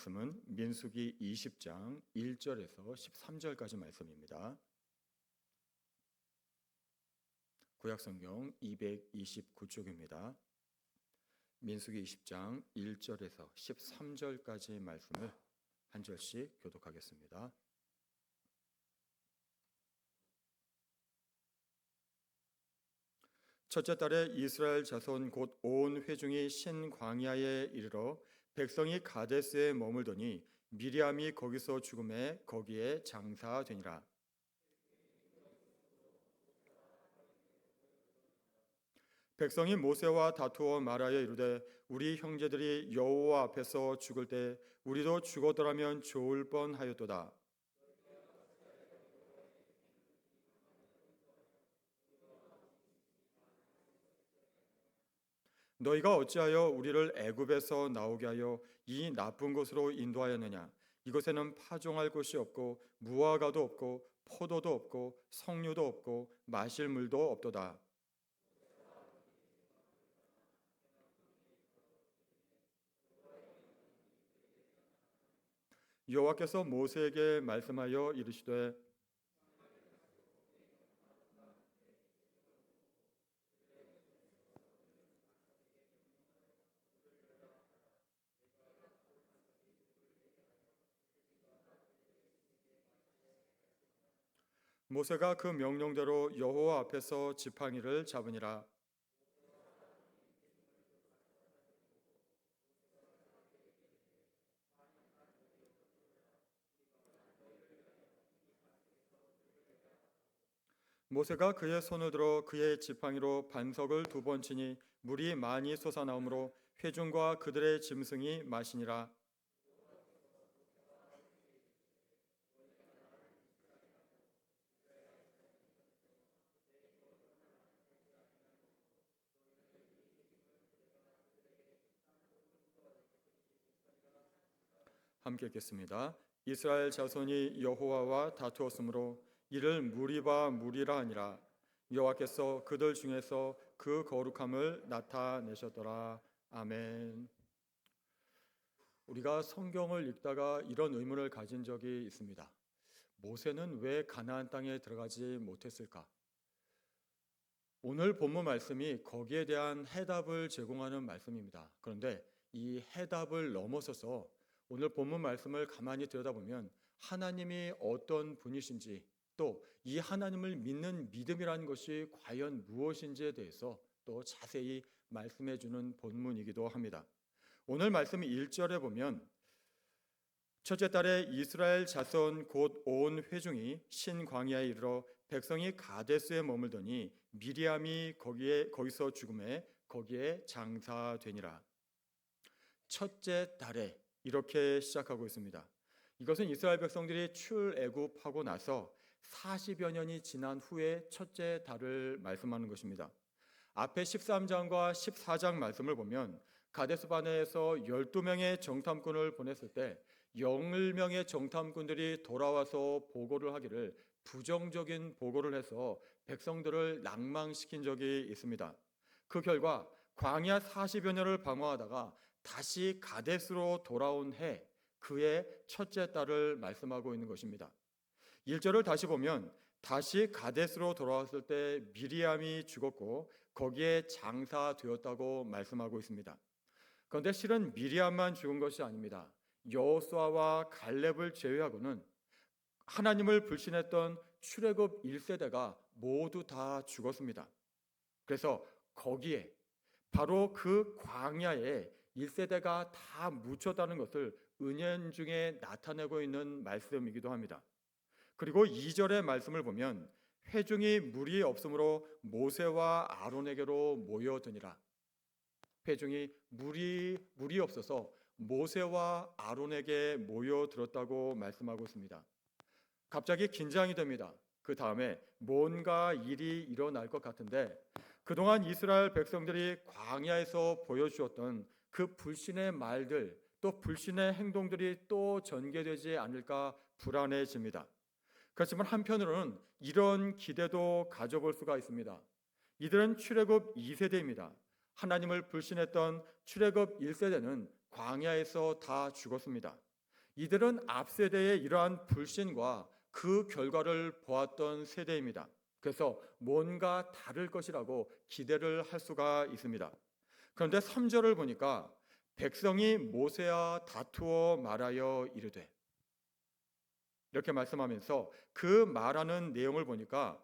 말씀은 민수기 20장 1절에서 13절까지 말씀입니다. 구약성경 229쪽입니다. 민수기 20장 1절에서 13절까지 말씀을 한 절씩 교독하겠습니다. 첫째 달에 이스라엘 자손 곧 온 회중이 신광야에 이르러 백성이 가데스에 머물더니 미리암이 거기서 죽음에 거기에 장사되니라. 백성이 모세와 다투어 말하여 이르되 우리 형제들이 여호와 앞에서 죽을 때 우리도 죽었더라면 좋을 뻔하였도다. 너희가 어찌하여 우리를 애굽에서 나오게 하여 이 나쁜 곳으로 인도하였느냐? 이곳에는 파종할 곳이 없고 무화과도 없고 포도도 없고 석류도 없고 마실 물도 없도다. 여호와께서 모세에게 말씀하여 이르시되 모세가 그 명령대로 여호와 앞에서 지팡이를 잡으니라. 모세가 그의 손을 들어 그의 지팡이로 반석을 두 번 치니 물이 많이 솟아나오므로 회중과 그들의 짐승이 마시니라 함께 읽겠습니다. 이스라엘 자손이 여호와와 다투었으므로 이를 무리바 무리라 하니라 여호와께서 그들 중에서 그 거룩함을 나타내셨더라 아멘. 우리가 성경을 읽다가 이런 의문을 가진 적이 있습니다. 모세는 왜 가나안 땅에 들어가지 못했을까? 오늘 본문 말씀이 거기에 대한 해답을 제공하는 말씀입니다. 그런데 이 해답을 넘어서서 오늘 본문 말씀을 가만히 들여다보면 하나님이 어떤 분이신지 또 이 하나님을 믿는 믿음이라는 것이 과연 무엇인지에 대해서 또 자세히 말씀해 주는 본문이기도 합니다. 오늘 말씀 1절에 보면 첫째 달에 이스라엘 자손 곧 온 회중이 신광야에 이르러 백성이 가데스에 머물더니 미리암이 거기에 거기서 죽음에 거기에 장사되니라. 첫째 달에 이렇게 시작하고 있습니다. 이것은 이스라엘 백성들이 출애굽하고 나서 40여 년이 지난 후에 첫째 달을 말씀하는 것입니다. 앞에 13장과 14장 말씀을 보면 가데스 바네에서 12명의 정탐꾼을 보냈을 때 10명의 정탐꾼들이 돌아와서 보고를 하기를 부정적인 보고를 해서 백성들을 낭망시킨 적이 있습니다. 그 결과 광야 40여 년을 방황하다가 다시 가데스로 돌아온 해 그의 첫째 딸을 말씀하고 있는 것입니다. 1절을 다시 보면 다시 가데스로 돌아왔을 때 미리암이 죽었고 거기에 장사되었다고 말씀하고 있습니다. 그런데 실은 미리암만 죽은 것이 아닙니다. 여호수아와 갈렙을 제외하고는 하나님을 불신했던 출애굽 1세대가 모두 다 죽었습니다. 그래서 거기에 바로 그 광야에 1세대가 다 묻혔다는 것을 은연 중에 나타내고 있는 말씀이기도 합니다. 그리고 2절의 말씀을 보면 회중이 물이 없으므로 모세와 아론에게로 모여드니라. 회중이 물이 물이 없어서 모세와 아론에게 모여들었다고 말씀하고 있습니다. 갑자기 긴장이 됩니다. 그 다음에 뭔가 일이 일어날 것 같은데 그동안 이스라엘 백성들이 광야에서 보여주었던 그 불신의 말들 또 불신의 행동들이 또 전개되지 않을까 불안해집니다. 그렇지만 한편으로는 이런 기대도 가져볼 수가 있습니다. 이들은 출애굽 2세대입니다. 하나님을 불신했던 출애굽 1세대는 광야에서 다 죽었습니다. 이들은 앞 세대의 이러한 불신과 그 결과를 보았던 세대입니다. 그래서 뭔가 다를 것이라고 기대를 할 수가 있습니다. 그런데 3절을 보니까 백성이 모세와 다투어 말하여 이르되 이렇게 말씀하면서 그 말하는 내용을 보니까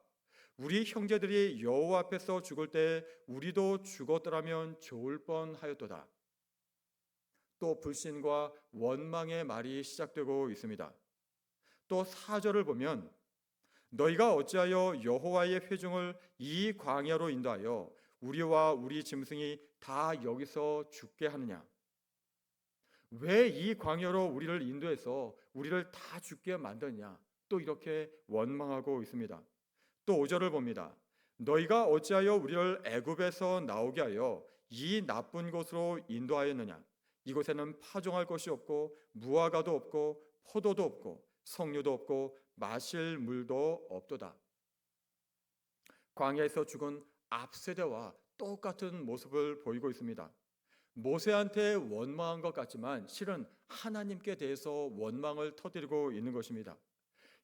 우리 형제들이 여호와 앞에서 죽을 때 우리도 죽었더라면 좋을 뻔하였도다. 또 불신과 원망의 말이 시작되고 있습니다. 또 4절을 보면 너희가 어찌하여 여호와의 회중을 이 광야로 인도하여 우리와 우리 짐승이 다 여기서 죽게 하느냐? 왜 이 광야로 우리를 인도해서 우리를 다 죽게 만드냐? 또 이렇게 원망하고 있습니다. 또 5절을 봅니다. 너희가 어찌하여 우리를 애굽에서 나오게 하여 이 나쁜 곳으로 인도하였느냐? 이곳에는 파종할 것이 없고 무화과도 없고 포도도 없고 석류도 없고 마실 물도 없도다. 광야에서 죽은 앞 세대와 똑같은 모습을 보이고 있습니다. 모세한테 원망한 것 같지만 실은 하나님께 대해서 원망을 터뜨리고 있는 것입니다.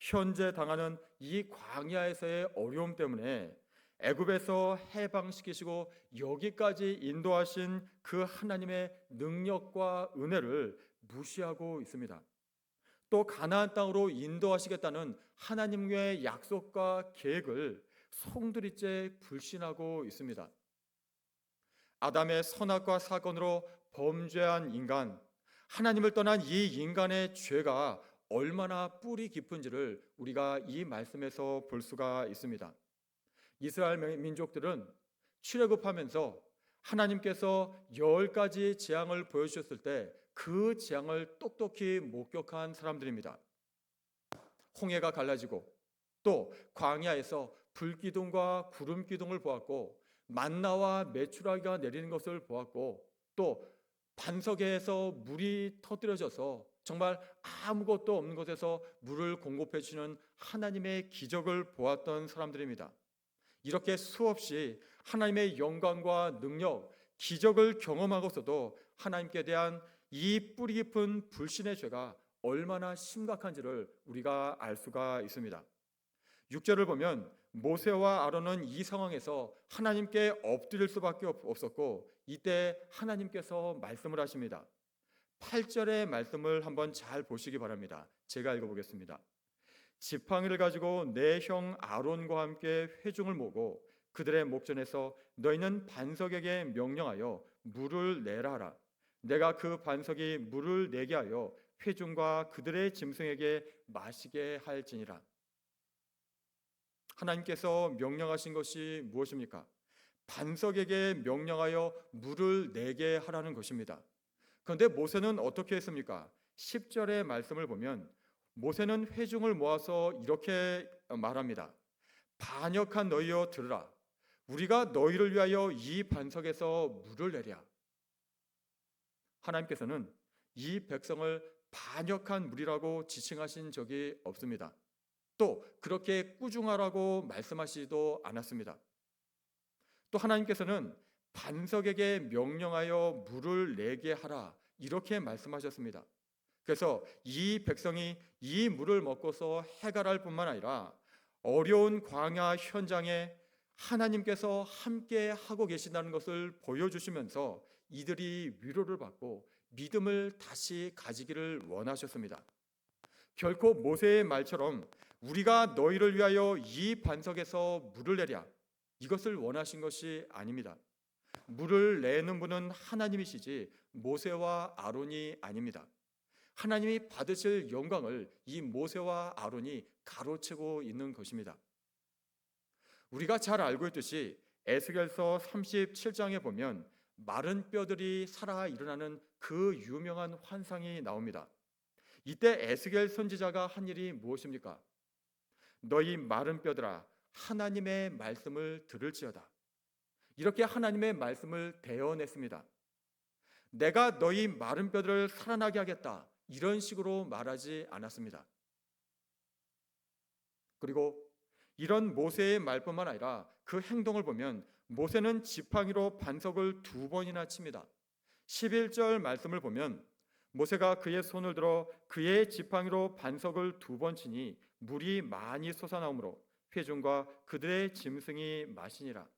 현재 당하는 이 광야에서의 어려움 때문에 애굽에서 해방시키시고 여기까지 인도하신 그 하나님의 능력과 은혜를 무시하고 있습니다. 또 가나안 땅으로 인도하시겠다는 하나님의 약속과 계획을 송두리째 불신하고 있습니다. 아담의 선악과 사건으로 범죄한 인간, 하나님을 떠난 이 인간의 죄가 얼마나 뿌리 깊은지를 우리가 이 말씀에서 볼 수가 있습니다. 이스라엘 민족들은 출애굽하면서 하나님께서 열 가지 재앙을 보여주셨을 때 그 재앙을 똑똑히 목격한 사람들입니다. 홍해가 갈라지고 또 광야에서 불기둥과 구름 기둥을 보았고 만나와 메추라기가 내리는 것을 보았고 또 반석에서 물이 터뜨려져서 정말 아무것도 없는 곳에서 물을 공급해 주는 하나님의 기적을 보았던 사람들입니다. 이렇게 수없이 하나님의 영광과 능력, 기적을 경험하고서도 하나님께 대한 이 뿌리 깊은 불신의 죄가 얼마나 심각한지를 우리가 알 수가 있습니다. 6절을 보면 모세와 아론은 이 상황에서 하나님께 엎드릴 수밖에 없었고 이때 하나님께서 말씀을 하십니다. 8절의 말씀을 한번 잘 보시기 바랍니다. 제가 읽어보겠습니다. 지팡이를 가지고 내 형 아론과 함께 회중을 모고 그들의 목전에서 너희는 반석에게 명령하여 물을 내라 하라. 내가 그 반석이 물을 내게 하여 회중과 그들의 짐승에게 마시게 할지니라. 하나님께서 명령하신 것이 무엇입니까? 반석에게 명령하여 물을 내게 하라는 것입니다. 그런데 모세는 어떻게 했습니까? 10절의 말씀을 보면 모세는 회중을 모아서 이렇게 말합니다. 반역한 너희여 들으라. 우리가 너희를 위하여 이 반석에서 물을 내랴. 하나님께서는 이 백성을 반역한 물이라고 지칭하신 적이 없습니다. 또 그렇게 꾸중하라고 말씀하시지도 않았습니다. 또 하나님께서는 반석에게 명령하여 물을 내게 하라 이렇게 말씀하셨습니다. 그래서 이 백성이 이 물을 먹고서 해갈할 뿐만 아니라 어려운 광야 현장에 하나님께서 함께 하고 계신다는 것을 보여주시면서 이들이 위로를 받고 믿음을 다시 가지기를 원하셨습니다. 결코 모세의 말처럼 우리가 너희를 위하여 이 반석에서 물을 내랴 이것을 원하신 것이 아닙니다. 물을 내는 분은 하나님이시지 모세와 아론이 아닙니다. 하나님이 받으실 영광을 이 모세와 아론이 가로채고 있는 것입니다. 우리가 잘 알고 있듯이 에스겔서 37장에 보면 마른 뼈들이 살아 일어나는 그 유명한 환상이 나옵니다. 이때 에스겔 선지자가 한 일이 무엇입니까? 너희 마른 뼈들아 하나님의 말씀을 들을지어다. 이렇게 하나님의 말씀을 대언했습니다. 내가 너희 마른 뼈들을 살아나게 하겠다. 이런 식으로 말하지 않았습니다. 그리고 이런 모세의 말뿐만 아니라 그 행동을 보면 모세는 지팡이로 반석을 두 번이나 칩니다. 11절 말씀을 보면 모세가 그의 손을 들어 그의 지팡이로 반석을 두 번 치니 물이 많이 솟아나오므로 회중과 그들의 짐승이 마시니라.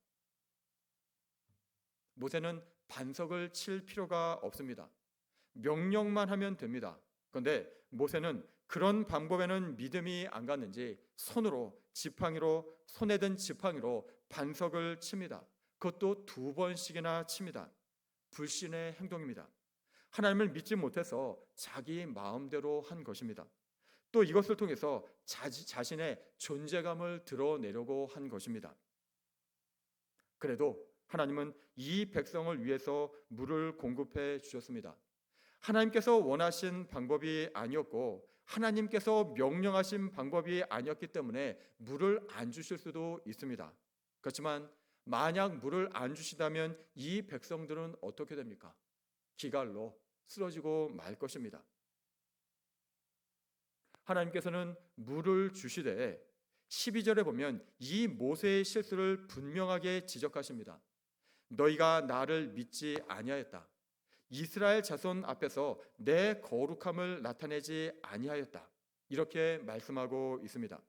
모세는 반석을 칠 필요가 없습니다. 명령만 하면 됩니다. 그런데 모세는 그런 방법에는 믿음이 안 갔는지 손으로 지팡이로 손에 든 지팡이로 반석을 칩니다. 그것도 두 번씩이나 칩니다. 불신의 행동입니다. 하나님을 믿지 못해서 자기 마음대로 한 것입니다. 또 이것을 통해서 자, 자신의 존재감을 드러내려고 한 것입니다. 그래도 하나님은 이 백성을 위해서 물을 공급해 주셨습니다. 하나님께서 원하신 방법이 아니었고 하나님께서 명령하신 방법이 아니었기 때문에 물을 안 주실 수도 있습니다. 그렇지만 만약 물을 안 주시다면 이 백성들은 어떻게 됩니까? 기갈로 쓰러지고 말 것입니다. 하나님께서는 물을 주시되 12절에 보면 이 모세의 실수를 분명하게 지적하십니다. 너희가 나를 믿지 아니하였다. 이스라엘 자손 앞에서 내 거룩함을 나타내지 아니하였다. 이렇게 말씀하고 있습니다.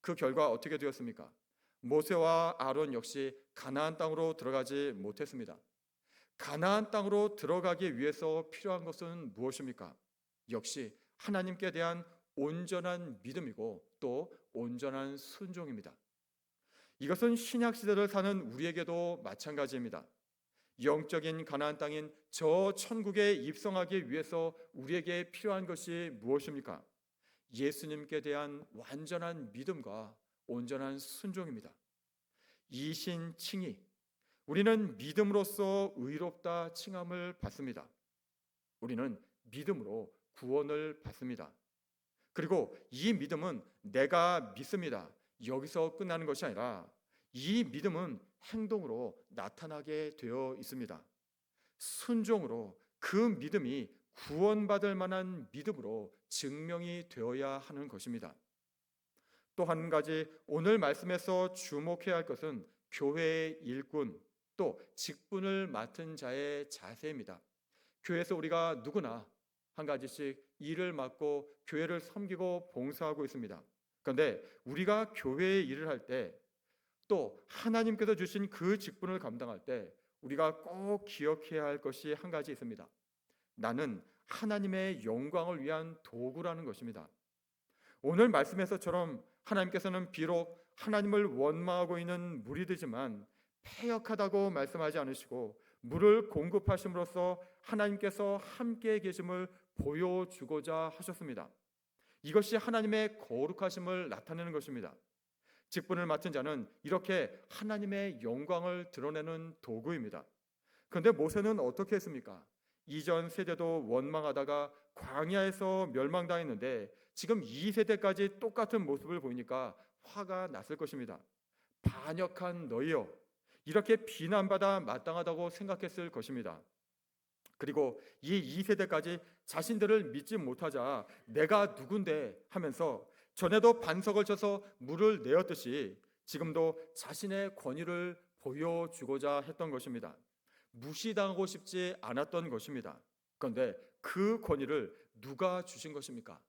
그 결과 어떻게 되었습니까? 모세와 아론 역시 가나안 땅으로 들어가지 못했습니다. 가나안 땅으로 들어가기 위해서 필요한 것은 무엇입니까? 역시 하나님께 대한 온전한 믿음이고 또 온전한 순종입니다. 이것은 신약 시대를 사는 우리에게도 마찬가지입니다. 영적인 가나안 땅인 저 천국에 입성하기 위해서 우리에게 필요한 것이 무엇입니까? 예수님께 대한 완전한 믿음과 온전한 순종입니다. 이신 칭의 우리는 믿음으로써 의롭다 칭함을 받습니다. 우리는 믿음으로 구원을 받습니다. 그리고 이 믿음은 내가 믿습니다. 여기서 끝나는 것이 아니라 이 믿음은 행동으로 나타나게 되어 있습니다. 순종으로 그 믿음이 구원받을 만한 믿음으로 증명이 되어야 하는 것입니다. 또 한 가지 오늘 말씀에서 주목해야 할 것은 교회의 일꾼 또 직분을 맡은 자의 자세입니다. 교회에서 우리가 누구나 한 가지씩 일을 맡고 교회를 섬기고 봉사하고 있습니다. 그런데 우리가 교회의 일을 할 때 또 하나님께서 주신 그 직분을 감당할 때 우리가 꼭 기억해야 할 것이 한 가지 있습니다. 나는 하나님의 영광을 위한 도구라는 것입니다. 오늘 말씀에서처럼 하나님께서는 비록 하나님을 원망하고 있는 무리들지만 패역하다고 말씀하지 않으시고 물을 공급하심으로써 하나님께서 함께 계심을 보여주고자 하셨습니다. 이것이 하나님의 거룩하심을 나타내는 것입니다. 직분을 맡은 자는 이렇게 하나님의 영광을 드러내는 도구입니다. 그런데 모세는 어떻게 했습니까? 이전 세대도 원망하다가 광야에서 멸망당했는데 지금 이 세대까지 똑같은 모습을 보이니까 화가 났을 것입니다. 반역한 너희여 이렇게 비난받아 마땅하다고 생각했을 것입니다. 그리고 이 2세대까지 자신들을 믿지 못하자 내가 누군데 하면서 전에도 반석을 쳐서 물을 내었듯이 지금도 자신의 권위를 보여주고자 했던 것입니다. 무시당하고 싶지 않았던 것입니다. 그런데 그 권위를 누가 주신 것입니까?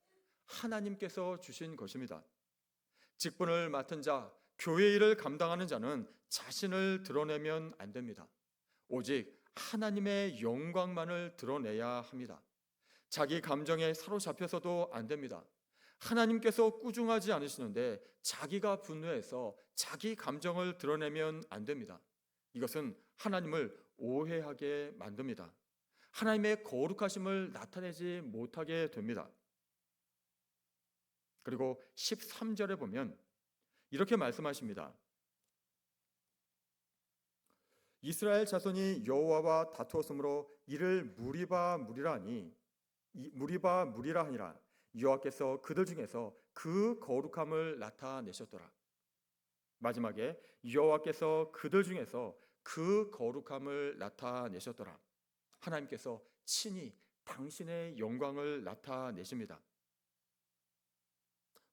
하나님께서 주신 것입니다. 직분을 맡은 자, 교회 일을 감당하는 자는 자신을 드러내면 안 됩니다. 오직 하나님의 영광만을 드러내야 합니다. 자기 감정에 사로잡혀서도 안 됩니다. 하나님께서 꾸중하지 않으시는데 자기가 분노해서 자기 감정을 드러내면 안 됩니다. 이것은 하나님을 오해하게 만듭니다. 하나님의 거룩하심을 나타내지 못하게 됩니다. 그리고 13절에 보면 이렇게 말씀하십니다. 이스라엘 자손이 여호와와 다투었으므로 이를 무리바 무리라 하니 무리바 무리라 하니라 여호와께서 그들 중에서 그 거룩함을 나타내셨더라. 마지막에 여호와께서 그들 중에서 그 거룩함을 나타내셨더라. 하나님께서 친히 당신의 영광을 나타내십니다.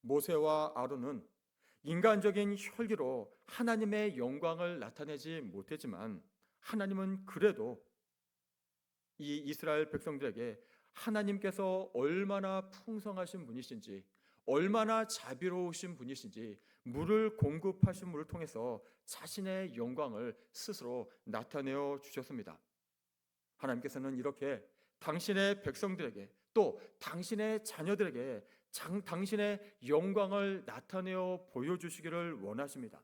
모세와 아론은 인간적인 혈기로 하나님의 영광을 나타내지 못했지만 하나님은 그래도 이 이스라엘 백성들에게 하나님께서 얼마나 풍성하신 분이신지, 얼마나 자비로우신 분이신지, 물을 공급하신 물을 통해서 자신의 영광을 스스로 나타내어 주셨습니다. 하나님께서는 이렇게 당신의 백성들에게 또 당신의 자녀들에게 장, 당신의 영광을 나타내어 보여주시기를 원하십니다.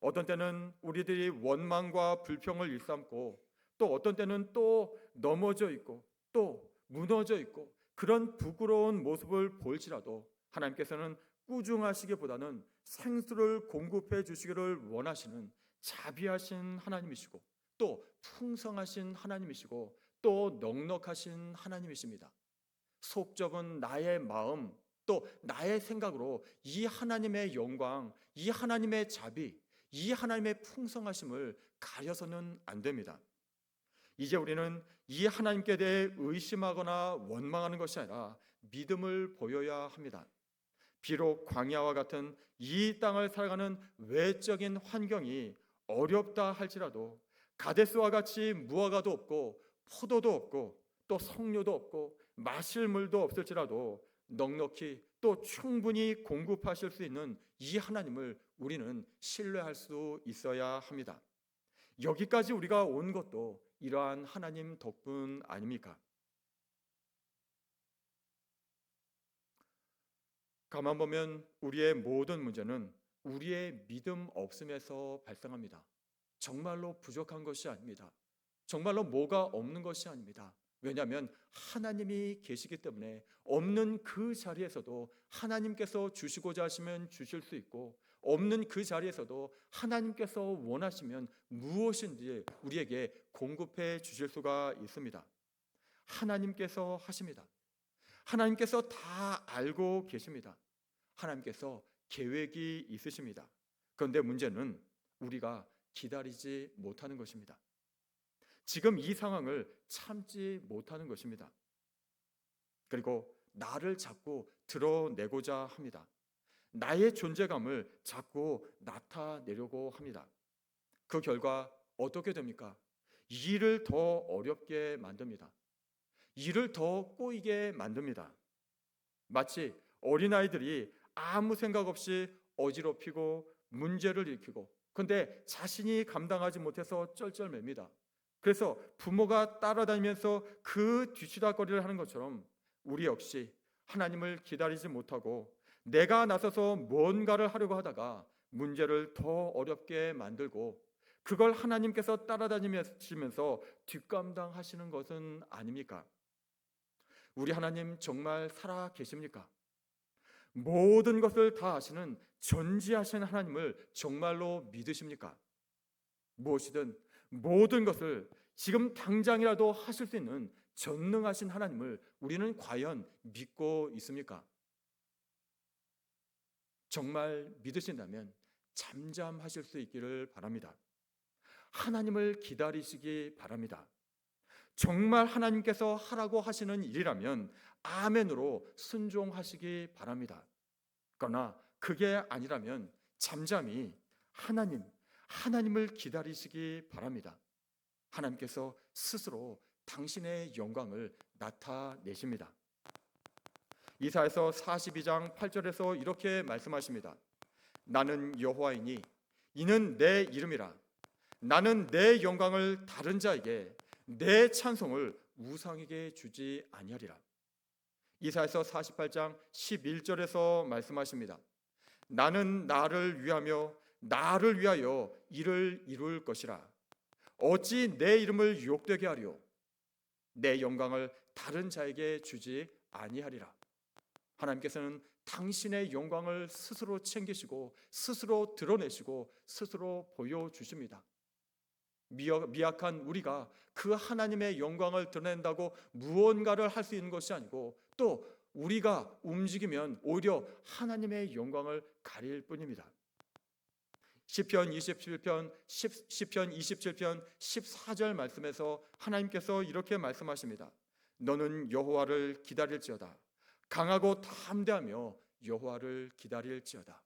어떤 때는 우리들이 원망과 불평을 일삼고 또 어떤 때는 또 넘어져 있고 또 무너져 있고 그런 부끄러운 모습을 볼지라도 하나님께서는 꾸중하시기보다는 생수를 공급해 주시기를 원하시는 자비하신 하나님이시고 또 풍성하신 하나님이시고 또 넉넉하신 하나님이십니다. 속 좁은 나의 마음 또 나의 생각으로 이 하나님의 영광, 이 하나님의 자비, 이 하나님의 풍성하심을 가려서는 안 됩니다. 이제 우리는 이 하나님께 대해 의심하거나 원망하는 것이 아니라 믿음을 보여야 합니다. 비록 광야와 같은 이 땅을 살아가는 외적인 환경이 어렵다 할지라도 가데스와 같이 무화과도 없고 포도도 없고 또 석류도 없고 마실 물도 없을지라도 넉넉히 또 충분히 공급하실 수 있는 이 하나님을 우리는 신뢰할 수 있어야 합니다. 여기까지 우리가 온 것도 이러한 하나님 덕분 아닙니까? 가만 보면 우리의 모든 문제는 우리의 믿음 없음에서 발생합니다. 정말로 부족한 것이 아닙니다. 정말로 뭐가 없는 것이 아닙니다. 왜냐하면 하나님이 계시기 때문에 없는 그 자리에서도 하나님께서 주시고자 하시면 주실 수 있고 없는 그 자리에서도 하나님께서 원하시면 무엇인지 우리에게 공급해 주실 수가 있습니다. 하나님께서 하십니다. 하나님께서 다 알고 계십니다. 하나님께서 계획이 있으십니다. 그런데 문제는 우리가 기다리지 못하는 것입니다. 지금 이 상황을 참지 못하는 것입니다. 그리고 나를 자꾸 드러내고자 합니다. 나의 존재감을 자꾸 나타내려고 합니다. 그 결과 어떻게 됩니까? 일을 더 어렵게 만듭니다. 일을 더 꼬이게 만듭니다. 마치 어린아이들이 아무 생각 없이 어지럽히고 문제를 일으키고 근데 자신이 감당하지 못해서 쩔쩔맵니다. 그래서 부모가 따라다니면서 그 뒤치다거리를 하는 것처럼 우리 역시 하나님을 기다리지 못하고 내가 나서서 뭔가를 하려고 하다가 문제를 더 어렵게 만들고 그걸 하나님께서 따라다니면서 뒷감당하시는 것은 아닙니까? 우리 하나님 정말 살아 계십니까? 모든 것을 다 아시는 전지하신 하나님을 정말로 믿으십니까? 무엇이든 모든 것을 지금 당장이라도 하실 수 있는 전능하신 하나님을 우리는 과연 믿고 있습니까? 정말 믿으신다면 잠잠하실 수 있기를 바랍니다. 하나님을 기다리시기 바랍니다. 정말 하나님께서 하라고 하시는 일이라면 아멘으로 순종하시기 바랍니다. 그러나 그게 아니라면 잠잠히 하나님, 하나님을 기다리시기 바랍니다. 하나님께서 스스로 당신의 영광을 나타내십니다. 이사에서 42장 8절에서 이렇게 말씀하십니다. 나는 여호와이니 이는 내 이름이라 나는 내 영광을 다른 자에게 내 찬송을 우상에게 주지 아니하리라. 이사에서 48장 11절에서 말씀하십니다. 나는 나를 위하며 나를 위하여 일을 이룰 것이라. 어찌 내 이름을 유혹되게 하리요? 내 영광을 다른 자에게 주지 아니하리라. 하나님께서는 당신의 영광을 스스로 챙기시고 스스로 드러내시고 스스로 보여주십니다. 미약한 우리가 그 하나님의 영광을 드러낸다고 무언가를 할 수 있는 것이 아니고 또 우리가 움직이면 오히려 하나님의 영광을 가릴 뿐입니다. 시편 27편 10, 시편 27편 14절 말씀에서 하나님께서 이렇게 말씀하십니다. 너는 여호와를 기다릴지어다. 강하고 담대하며 여호와를 기다릴지어다.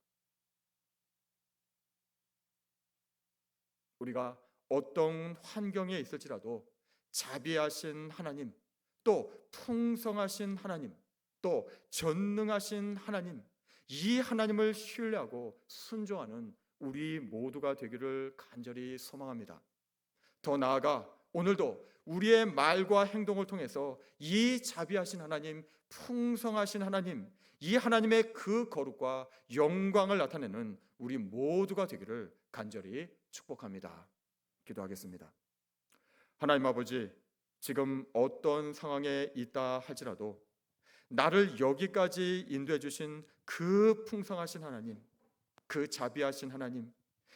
우리가 어떤 환경에 있을지라도 자비하신 하나님, 또 풍성하신 하나님, 또 전능하신 하나님, 이 하나님을 신뢰하고 순종하는 우리 모두가 되기를 간절히 소망합니다. 더 나아가 오늘도 우리의 말과 행동을 통해서 이 자비하신 하나님, 풍성하신 하나님, 이 하나님의 그 거룩과 영광을 나타내는 우리 모두가 되기를 간절히 축복합니다. 기도하겠습니다. 하나님 아버지, 지금 어떤 상황에 있다 할지라도 나를 여기까지 인도해 주신 그 풍성하신 하나님, 그 자비하신 하나님,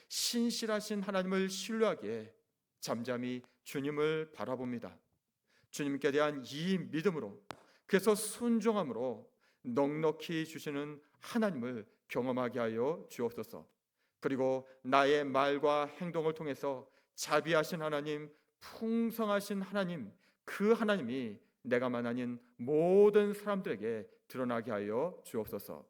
신실하신 하나님을 신뢰하기에 잠잠히 주님을 바라봅니다. 주님께 대한 이 믿음으로 그래서 순종함으로 넉넉히 주시는 하나님을 경험하게 하여 주옵소서. 그리고 나의 말과 행동을 통해서 자비하신 하나님, 풍성하신 하나님, 그 하나님이 내가만 아닌 모든 사람들에게 드러나게 하여 주옵소서.